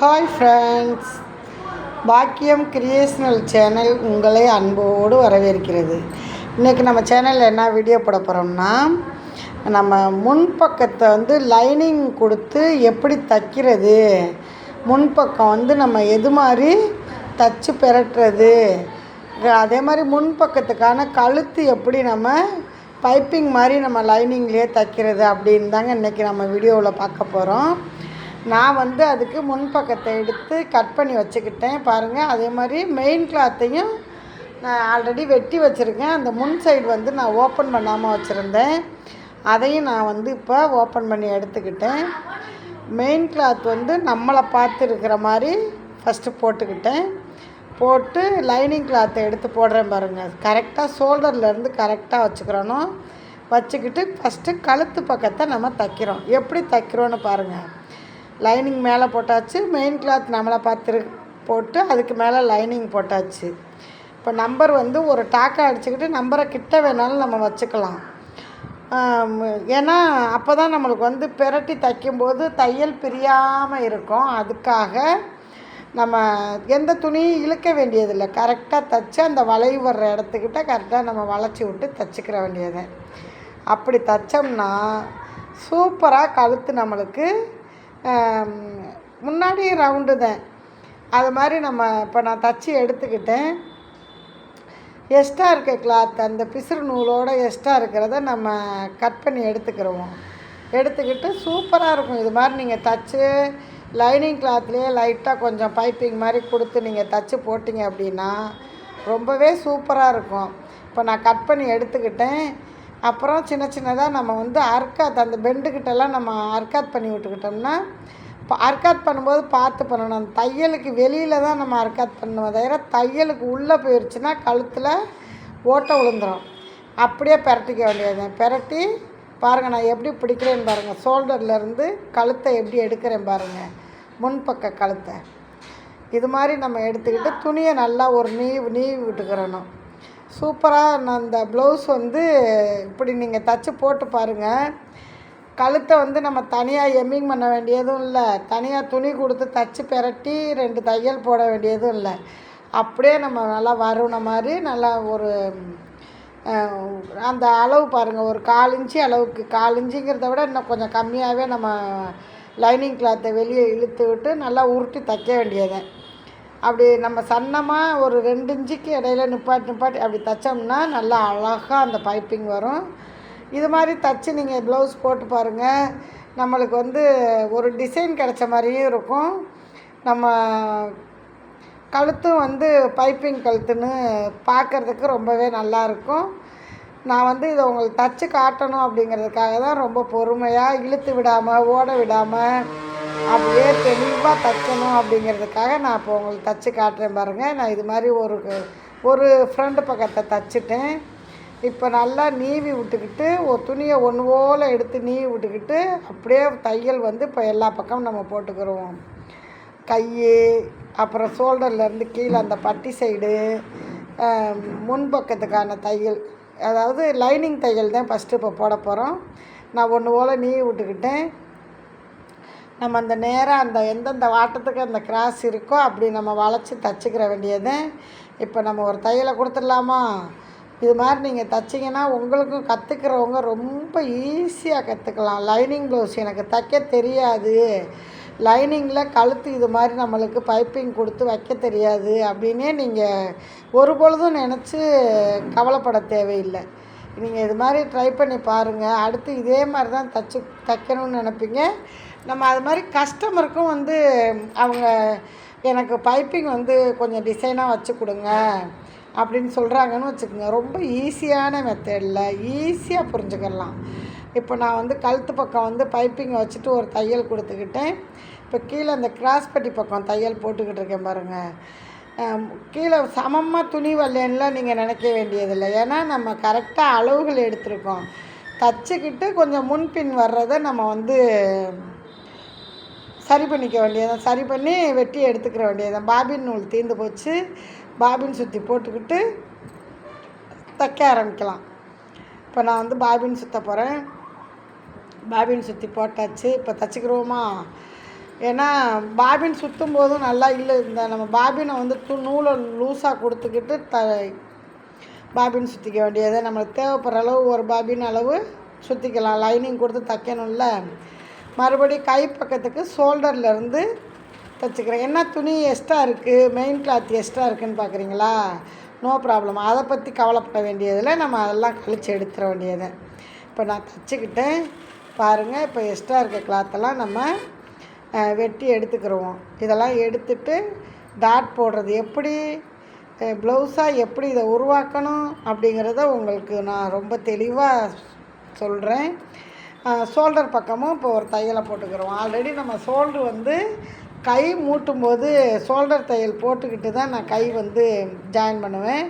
Hi friends பாக்கியம் creational channel உங்களை அன்போடு வரவேற்கிறது. இன்றைக்கி நம்ம சேனலில் என்ன வீடியோ போட போகிறோம்னா நம்ம முன்பக்கத்தை வந்து லைனிங் கொடுத்து எப்படி தைக்கிறது முன்பக்கம் வந்து நம்ம எது மாதிரி தச்சு பெரட்டுறது அதே மாதிரி முன்பக்கத்துக்கான கழுத்து எப்படி நம்ம பைப்பிங் மாதிரி நம்ம லைனிங்லேயே தைக்கிறது அப்படின்னு தாங்க இன்றைக்கி நம்ம வீடியோவில் பார்க்க போகிறோம் நான் வந்து அதுக்கு முன்பக்கத்தை எடுத்து கட் பண்ணி வச்சுக்கிட்டேன். பாருங்கள் அதே மாதிரி மெயின் கிளாத்தையும் நான் ஆல்ரெடி வெட்டி வச்சுருக்கேன். அந்த முன் சைடு வந்து நான் ஓப்பன் பண்ணாமல் வச்சுருந்தேன். அதையும் நான் வந்து இப்போ ஓப்பன் பண்ணி எடுத்துக்கிட்டேன். மெயின் கிளாத் வந்து நம்மளை பார்த்து இருக்கிற மாதிரி ஃபஸ்ட்டு போட்டுக்கிட்டேன். போட்டு லைனிங் கிளாத்தை எடுத்து போடுறேன் பாருங்கள் கரெக்டாக ஷோல்டர்லேருந்து கரெக்டாக வச்சுக்கிறணும். வச்சுக்கிட்டு ஃபஸ்ட்டு கழுத்து பக்கத்தை நம்ம தைக்கிறோம். எப்படி தைக்கிறோன்னு பாருங்கள் லைனிங் மேலே போட்டாச்சு. மெயின் கிளாத் நம்மளை பார்த்து போட்டு அதுக்கு மேலே லைனிங் போட்டாச்சு. இப்போ நம்பர் வந்து ஒரு டாக்கா அடிச்சுக்கிட்டு நம்பரை கிட்ட வேணாலும் நம்ம வச்சுக்கலாம். ஏன்னா அப்போ தான் நம்மளுக்கு வந்து பெரட்டி தைக்கும்போது தையல் பிரியாமல் இருக்கும். அதுக்காக நம்ம எந்த துணியும் இழுக்க வேண்டியதில்லை. கரெக்டாக தைச்சி அந்த வளைவு வர்ற இடத்துக்கிட்ட கரெக்டாக நம்ம வளைச்சி விட்டு தைச்சிக்கிற வேண்டியது. அப்படி தைச்சோம்னா சூப்பராக கழுத்து நம்மளுக்கு முன்னாடி ரவுண்டு தான். அது மாதிரி நம்ம இப்போ நான் தச்சு எடுத்துக்கிட்டேன். எக்ஸ்ட்ரா இருக்க கிளாத் அந்த பிசுறு நூலோட எக்ஸ்ட்ரா இருக்கிறத நம்ம கட் பண்ணி எடுத்துக்கிறோம் எடுத்துக்கிட்டு சூப்பராக இருக்கும். இது மாதிரி நீங்கள் தச்சு லைனிங் கிளாத்லேயே லைட்டாக கொஞ்சம் பைப்பிங் மாதிரி கொடுத்து நீங்கள் தச்சு போட்டிங்க அப்படின்னா ரொம்பவே சூப்பராக இருக்கும். இப்போ நான் கட் பண்ணி எடுத்துக்கிட்டேன். அப்புறம் சின்ன சின்னதாக நம்ம வந்து அர்க்காத் அந்த பெண்டுக்கிட்டலாம் நம்ம அர்க்காத் பண்ணி விட்டுக்கிட்டோம்னா இப்போ அர்க்காத் பண்ணும்போது பார்த்து பண்ணணும். அந்த தையலுக்கு வெளியில் தான் நம்ம அர்க்காத் பண்ணுவோம். தவிர தையலுக்கு உள்ளே போயிடுச்சுன்னா கழுத்தில் ஓட்டை விழுந்துடும் அப்படியே பெரட்டிக்க வேண்டியது பெரட்டி பாருங்கள் நான் எப்படி பிடிக்கிறேன்னு பாருங்கள் ஷோல்டர்லேருந்து கழுத்தை எப்படி எடுக்கிறேன் பாருங்கள் முன்பக்க கழுத்தை. இது மாதிரி நம்ம எடுத்துக்கிட்டு துணியை நல்லா ஒரு நீ நீவி விட்டுக்கிறணும். சூப்பராக நான் அந்த ப்ளவுஸ் வந்து இப்படி நீங்கள் தச்சு போட்டு பாருங்கள் கழுத்தை வந்து நம்ம தனியாக எம்மிங் பண்ண வேண்டியதும் இல்லை. தனியாக துணி கொடுத்து தச்சு பெரட்டி ரெண்டு தையல் போட வேண்டியதும் இல்லை. அப்படியே நம்ம நல்லா வருண மாதிரி நல்லா ஒரு அந்த அளவு பாருங்கள் ஒரு கால் இன்ச்சு அளவுக்கு. கால் இன்ச்சுங்கிறத விட இன்னும் கொஞ்சம் கம்மியாகவே நம்ம லைனிங் கிளாத்தை வெளியே இழுத்து விட்டு நல்லா உருட்டி தைக்க வேண்டியது. அப்படி நம்ம சன்னமாக ஒரு ரெண்டு இன்ச்சுக்கு இடையில நிப்பாட்டி நிப்பாட்டி அப்படி தைச்சோம்னா நல்லா அழகாக அந்த பைப்பிங் வரும். இது மாதிரி தைச்சி நீங்கள் ப்ளவுஸ் போட்டு பாருங்கள் நம்மளுக்கு வந்து ஒரு டிசைன் கிடச்ச மாதிரியும் இருக்கும். நம்ம கழுத்தும் வந்து பைப்பிங் கழுத்துன்னு பார்க்குறதுக்கு ரொம்பவே நல்லாயிருக்கும் நான் வந்து இதை உங்களுக்கு தச்சு காட்டணும் அப்படிங்கிறதுக்காக தான் ரொம்ப பொறுமையாக இழுத்து விடாமல் ஓட விடாமல் அப்படியே தெளிவாக தைக்கணும் அப்படிங்கிறதுக்காக நான் இப்போ உங்களுக்கு தைச்சி காட்டுறேன் பாருங்கள் நான் இது மாதிரி ஒரு ஒரு ஃப்ரெண்டு பக்கத்தை தைச்சிட்டேன். இப்போ நல்லா நீவி விட்டுக்கிட்டு ஒரு துணியை ஒன்று போல் எடுத்து நீவி விட்டுக்கிட்டு அப்படியே தையல் வந்து இப்போ எல்லா பக்கமும் நம்ம போட்டுக்கிறோம். கை அப்புறம் ஷோல்டர்லேருந்து கீழே அந்த பட்டி சைடு முன்பக்கத்துக்கான தையல். அதாவது லைனிங் தையல் தான் ஃபஸ்ட்டு இப்போ போட போகிறோம் நான் ஒன்று போல் நீவி விட்டுக்கிட்டேன். நம்ம அந்த நேராக அந்த எந்தெந்த வாட்டத்துக்கு அந்த கிராஸ் இருக்கோ அப்படி நம்ம வளைச்சி தச்சுக்கிற வேண்டியது. இப்போ நம்ம ஒரு தையலை கொடுத்துடலாமா? இது மாதிரி நீங்கள் தைச்சிங்கன்னா உங்களுக்கும் கற்றுக்கிறவங்க ரொம்ப ஈஸியாக கற்றுக்கலாம் லைனிங் ப்ளவுஸ் எனக்கு தைக்க தெரியாது. லைனிங்கில் கழுத்து இது மாதிரி நம்மளுக்கு பைப்பிங் கொடுத்து வைக்க தெரியாது. அப்படின்னே நீங்கள் ஒரு பொழுதும் நினச்சி கவலைப்பட தேவையில்லை. நீங்கள் இது மாதிரி ட்ரை பண்ணி பாருங்கள் அடுத்து இதே மாதிரி தான் தச்சு தைக்கணும்னு நினப்பீங்க. நம்ம அது மாதிரி கஸ்டமருக்கும் வந்து அவங்க எனக்கு பைப்பிங் வந்து கொஞ்சம் டிசைனாக வச்சு கொடுங்க அப்படின்னு சொல்கிறாங்கன்னு வச்சுக்கோங்க. ரொம்ப ஈஸியான மெத்தடில் ஈஸியாக புரிஞ்சுக்கலாம். இப்போ நான் வந்து கழுத்து பக்கம் வந்து பைப்பிங் வச்சுட்டு ஒரு தையல் கொடுத்துக்கிட்டேன். இப்போ கீழே அந்த கிராஸ்பட்டி பக்கம் தையல் போட்டுக்கிட்டு இருக்கேன் பாருங்கள் கீழே சமமாக துணி வரலன்னுலாம் நீங்கள் நினைக்க வேண்டியதில்லை. ஏன்னா நம்ம கரெக்டாக அளவுகள் எடுத்திருக்கோம். தச்சுக்கிட்டு கொஞ்சம் முன்பின் வர்றதை நம்ம வந்து சரி பண்ணிக்க வேண்டியதான் சரி பண்ணி வெட்டி எடுத்துக்கிற வேண்டியதான் பாபின் நூல் தீர்ந்து போச்சு. பாபின் சுற்றி போட்டுக்கிட்டு தைக்க ஆரம்பிக்கலாம். இப்போ நான் வந்து பாபின் சுற்ற போகிறேன் பாபின் சுற்றி போட்டாச்சு. இப்போ தைச்சிக்கிறோமா ஏன்னா பாபின் சுற்றும் போதும் நல்லா இல்லை. இந்த நம்ம பாபினை வந்து து நூலை லூஸாக கொடுத்துக்கிட்டு த பாபின் சுற்றிக்க வேண்டியது. நம்மளுக்கு தேவைப்படுற அளவு ஒரு பாபின் அளவு சுற்றிக்கலாம் லைனிங் கொடுத்து தைக்கணும்ல. மறுபடி கை பக்கத்துக்கு ஷோல்டர்லேருந்து தைச்சிக்கிறேன். என்ன துணி எக்ஸ்ட்ரா இருக்குது மெயின் கிளாத் எக்ஸ்ட்ரா இருக்குதுன்னு பார்க்குறீங்களா நோ ப்ராப்ளம் அதை பற்றி கவலைப்பட வேண்டியதில் நம்ம அதெல்லாம் கழித்து எடுத்துட வேண்டியது. இப்போ நான் தைச்சிக்கிட்டேன். பாருங்கள் இப்போ எக்ஸ்ட்ரா இருக்க கிளாத்தெல்லாம் நம்ம வெட்டி எடுத்துக்கிருவோம். இதெல்லாம் எடுத்துட்டு டாட் போடுறது எப்படி ப்ளவுஸாக எப்படி இதை உருவாக்கணும் அப்படிங்கிறத உங்களுக்கு நான் ரொம்ப தெளிவாக சொல்கிறேன் ஷோல்டர் பக்கமும் இப்போ ஒரு தையலை போட்டுக்கிறோம் ஆல்ரெடி நம்ம ஷோல்டர் வந்து கை மூட்டும் போது ஷோல்டர் தையல் போட்டுக்கிட்டு தான் நான் கை வந்து ஜாயின் பண்ணுவேன்.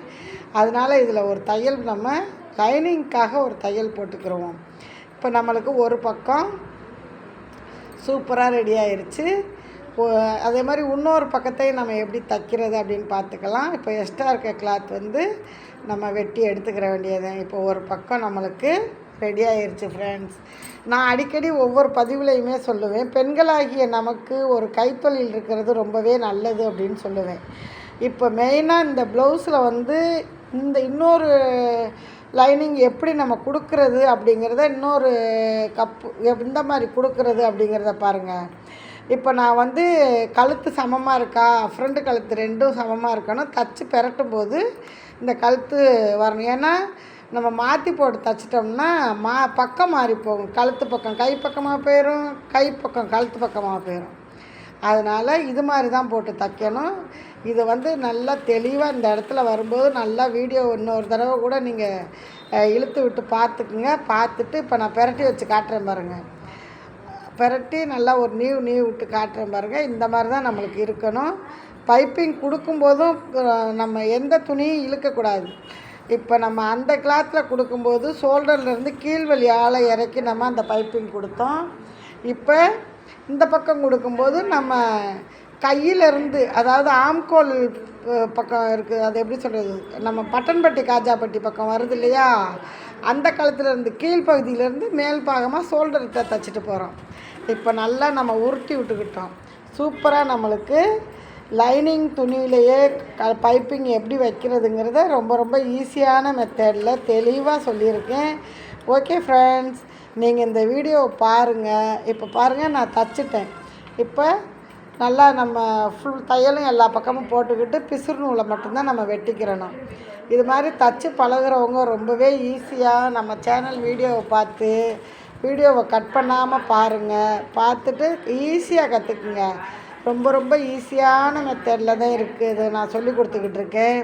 அதனால் இதில் ஒரு தையல் நம்ம லைனிங்க்காக ஒரு தையல் போட்டுக்கிறோம் இப்போ நம்மளுக்கு ஒரு பக்கம் சூப்பராக ரெடி ஆயிடுச்சு அதே மாதிரி இன்னொரு பக்கத்தையும் நம்ம எப்படி தைக்கிறது அப்படின்னு பார்த்துக்கலாம். இப்போ எக்ஸ்ட்ரா இருக்க கிளாத் வந்து நம்ம வெட்டி எடுத்துக்கிற வேண்டியது இப்போ ஒரு பக்கம் நம்மளுக்கு ரெடி ஆயிடுச்சு ஃப்ரெண்ட்ஸ் நான் அடிக்கடி ஒவ்வொரு பதிவுலையுமே சொல்லுவேன். பெண்களாகிய நமக்கு ஒரு கைத்தொழில் இருக்கிறது ரொம்பவே நல்லது அப்படின்னு சொல்லுவேன். இப்போ மெயினாக இந்த ப்ளவுஸில் வந்து இந்த இன்னொரு லைனிங் எப்படி நம்ம கொடுக்கறது அப்படிங்கிறத இன்னொரு கப்பு எந்த மாதிரி கொடுக்கறது அப்படிங்கிறத பாருங்கள் இப்போ நான் வந்து கழுத்து சமமாக இருக்கா? ஃப்ரண்ட் கழுத்து ரெண்டும் சமமாக இருக்கணும். தச்சு பெரட்டும் போது இந்த கழுத்து வரணும். ஏன்னா நம்ம மாற்றி போட்டு தச்சிட்டோம்னா மா பக்கம் மாறி போகும். கழுத்து பக்கம் கை பக்கமாக போயிடும் கை பக்கம் கழுத்து பக்கமாக போயிடும் அதனால் இது மாதிரி தான் போட்டு தைக்கணும். இது வந்து நல்லா தெளிவாக இந்த இடத்துல வரும்போது நல்லா வீடியோ இன்னொரு தடவை கூட நீங்கள் இழுத்து விட்டு பார்த்துக்குங்க. பார்த்துட்டு இப்போ நான் பெரட்டி வச்சு காட்டுறேன் பாருங்கள் பெரட்டி நல்லா ஒரு நீவ் நீவ் விட்டு காட்டுறேன் பாருங்கள் இந்த மாதிரி தான் நம்மளுக்கு இருக்கணும். பைப்பிங் கொடுக்கும்போதும் நம்ம எந்த துணியும் இழுக்கக்கூடாது. இப்போ நம்ம அந்த கிளாத்தில் கொடுக்கும்போது ஷோல்டர்லேருந்து கீழ்வழி ஆளை இறக்கி நம்ம அந்த பைப்பிங் கொடுத்தோம். இப்போ இந்த பக்கம் கொடுக்கும்போது நம்ம கையிலிருந்து அதாவது ஆம்கோல் பக்கம் இருக்குது அது எப்படி சொல்கிறது நம்ம பட்டன்பட்டி காஜாப்பட்டி பக்கம் வருது இல்லையா? அந்த காலத்துலேருந்து கீழ்ப்பகுதியிலேருந்து மேல் பாகமாக ஷோல்டர்கிட்ட தைச்சிட்டு போகிறோம் இப்போ நல்லா நம்ம உருட்டி விட்டுக்கிட்டோம். சூப்பராக நம்மளுக்கு லைனிங் துணியிலேயே க பைப்பிங் எப்படி வைக்கிறதுங்கிறத ரொம்ப ரொம்ப ஈஸியான மெத்தடில் தெளிவாக சொல்லியிருக்கேன். ஓகே ஃப்ரெண்ட்ஸ் நீங்கள் இந்த வீடியோவை பாருங்கள் இப்போ பாருங்கள் நான் தச்சுட்டேன். இப்போ நல்லா நம்ம ஃபுல் தையலும் எல்லா பக்கமும் போட்டுக்கிட்டு பிசுறு நூலை மட்டும்தான் நம்ம வெட்டிக்கிறணும். இது மாதிரி தச்சு பழகுறவங்க ரொம்பவே ஈஸியாக நம்ம சேனல் வீடியோவை பார்த்து வீடியோவை கட் பண்ணாமல் பாருங்கள் பார்த்துட்டு ஈஸியாக கற்றுக்குங்க ரொம்ப ரொம்ப ஈஸியான மெத்தடில் தான் இருக்குது இது நான் சொல்லி கொடுத்துக்கிட்டு இருக்கேன்.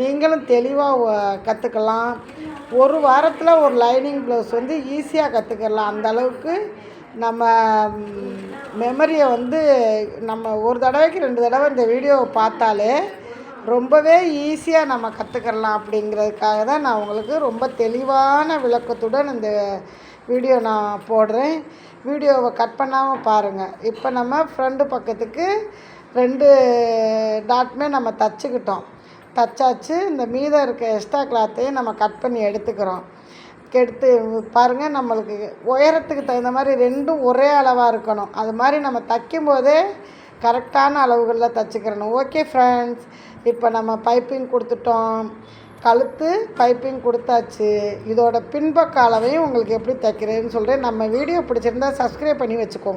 நீங்களும் தெளிவாக கற்றுக்கலாம் ஒரு வாரத்தில் ஒரு லைனிங் ப்ளவுஸ் வந்து ஈஸியாக கற்றுக்கலாம் அந்த அளவுக்கு நம்ம மெமரியை வந்து நம்ம ஒரு தடவைக்கு ரெண்டு தடவை இந்த வீடியோவை பார்த்தாலே ரொம்பவே ஈஸியாக நம்ம கற்றுக்கலாம் அப்படிங்கிறதுக்காக தான் நான் உங்களுக்கு ரொம்ப தெளிவான விளக்கத்துடன் இந்த வீடியோ நான் போடுறேன். வீடியோவை கட் பண்ணாமல் பாருங்கள் இப்போ நம்ம ஃப்ரண்டு பக்கத்துக்கு ரெண்டு டாட்மே நம்ம தச்சுக்கிட்டோம். தச்சாச்சு. இந்த மீதம் இருக்க எக்ஸ்ட்ரா கிளாத்தையும் நம்ம கட் பண்ணி எடுத்துக்கிறோம். எடுத்து பாருங்கள் நம்மளுக்கு உயரத்துக்கு தகுந்த மாதிரி ரெண்டும் ஒரே அளவாக இருக்கணும். அது மாதிரி நம்ம தைக்கும் போதே கரெக்டான அளவுகளில் தச்சுக்கிறணும். ஓகே ஃப்ரெண்ட்ஸ் இப்போ நம்ம பைப்பிங் கொடுத்துட்டோம். கழுத்து பைப்பிங் கொடுத்தாச்சு. இதோட பின்பக்க அளவையும் உங்களுக்கு எப்படி தைக்கிறேன்னு சொல்கிறேன் நம்ம வீடியோ பிடிச்சிருந்தா சப்ஸ்கிரைப் பண்ணி வச்சுக்கோங்க.